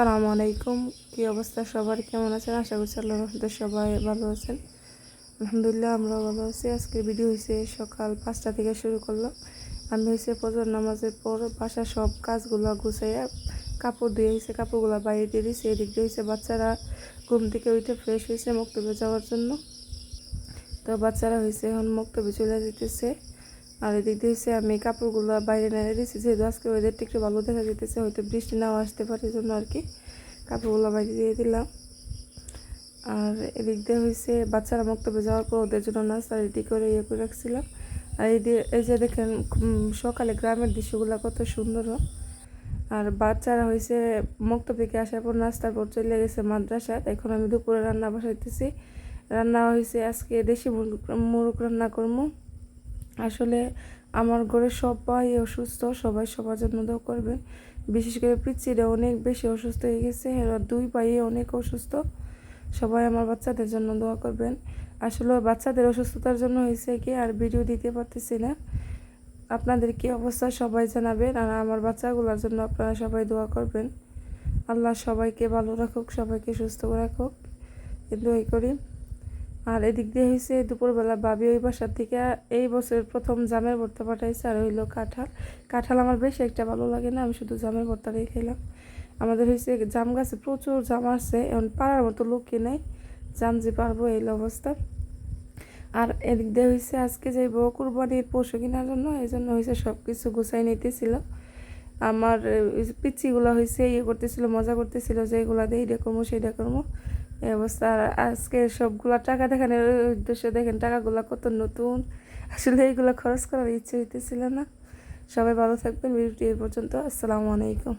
আসসালামু আলাইকুম কী অবস্থা সবার? কেমন আছেন? আশা করছি আল্লাহ রহমতে সবাই ভালো আছেন। আলহামদুলিল্লাহ, আমরাও ভালো আছি। আজকের ভিডিও হয়েছে সকাল পাঁচটা থেকে শুরু করলাম আমি হয়েছে ফজর নামাজের পর বাসার সব কাজগুলো গুছাইয়া কাপড় দিয়ে হয়েছে কাপড়গুলো বাইরে দিয়ে দিয়েছে এদিক দিয়ে হয়েছে বাচ্চারা ঘুম থেকে উঠে ফ্রেশ হয়েছে মক্তবে যাওয়ার জন্য। তো বাচ্চারা হয়েছে এখন মক্তবে চলে যেতেছে আর এদিক দিয়ে হচ্ছে আমি কাপড়গুলো বাইরে নেড়ে দিয়েছি যেহেতু আজকে ওয়েদারটা একটু ভালো দেখা যেতেছে হয়তো বৃষ্টি নাও আসতে পারে জন্য আর কি কাপড়গুলো বাইরে দিয়ে দিলাম। আর এদিক দিয়ে হয়েছে বাচ্চারা মক্তবে যাওয়ার পর ওদের জন্য নাস্তা রেডি করে ইয়ে করে রাখছিলাম। আর এই যে দেখেন সকালে গ্রামের দৃশ্যগুলো কত সুন্দর। আর বাচ্চারা হয়েছে মক্তব আসার পর নাস্তার পর চলে গেছে মাদ্রাসায়, এখন আমি দুপুরে রান্না বসাইতেছি। রান্না হয়েছে আজকে দেশি মুরগ রান্না করব আসলে আমার ঘরে সবাই অসুস্থ, সবাই সবার জন্য দোয়া করবে। বিশেষ করে পিচিরা অনেক বেশি অসুস্থ হয়ে গেছে, এরা দুই পায়ে অনেক অসুস্থ। সবাই আমার বাচ্চাদের জন্য দোয়া করবেন। আসলে বাচ্চাদের অসুস্থতার জন্য হয়েছে কি আর ভিডিও দিতে পারতেছি না। আপনাদের কি অবস্থা সবাই জানাবেন আর আমার বাচ্চাগুলোর জন্য আপনারা সবাই দোয়া করবেন। আল্লাহ সবাইকে ভালো রাখুক, সবাইকে সুস্থ রাখুক। এই করি। আর এদিক দিয়ে হয়েছে দুপুরবেলা বাবি ওই বাসার থেকে এই বছরের প্রথম জামের ভর্তা পাঠাইছে আর হইল কাঁঠাল। কাঁঠাল আমার বেশি একটা ভালো লাগে না, আমি শুধু জামের ভর্তাটাই খেলাম আমাদের হয়েছে জাম গাছে প্রচুর জাম আছে, এখন পাড়ার মতো লোকই নেই, জাম যে পারব এই অবস্থা। আর এদিক দিয়ে হয়েছে আজকে যাইব কুরবানির পশু কেনার জন্য, এই জন্য হয়েছে সব কিছু গুছাই নিতেছিল। আমার যে হয়েছে ইয়ে করতেছিল, মজা করতেছিল যে এগুলা দিয়ে এটা করব সেইটা করব এই অবস্থা। আজকে সবগুলা টাকা দেখেন উদ্দেশ্য দেখেন টাকাগুলো কত নতুন। আসলে এইগুলো খরচ করার ইচ্ছে হইতেছিল না। সবাই ভালো থাকবেন, ভিডিওটি এই পর্যন্ত। আসসালামু আলাইকুম।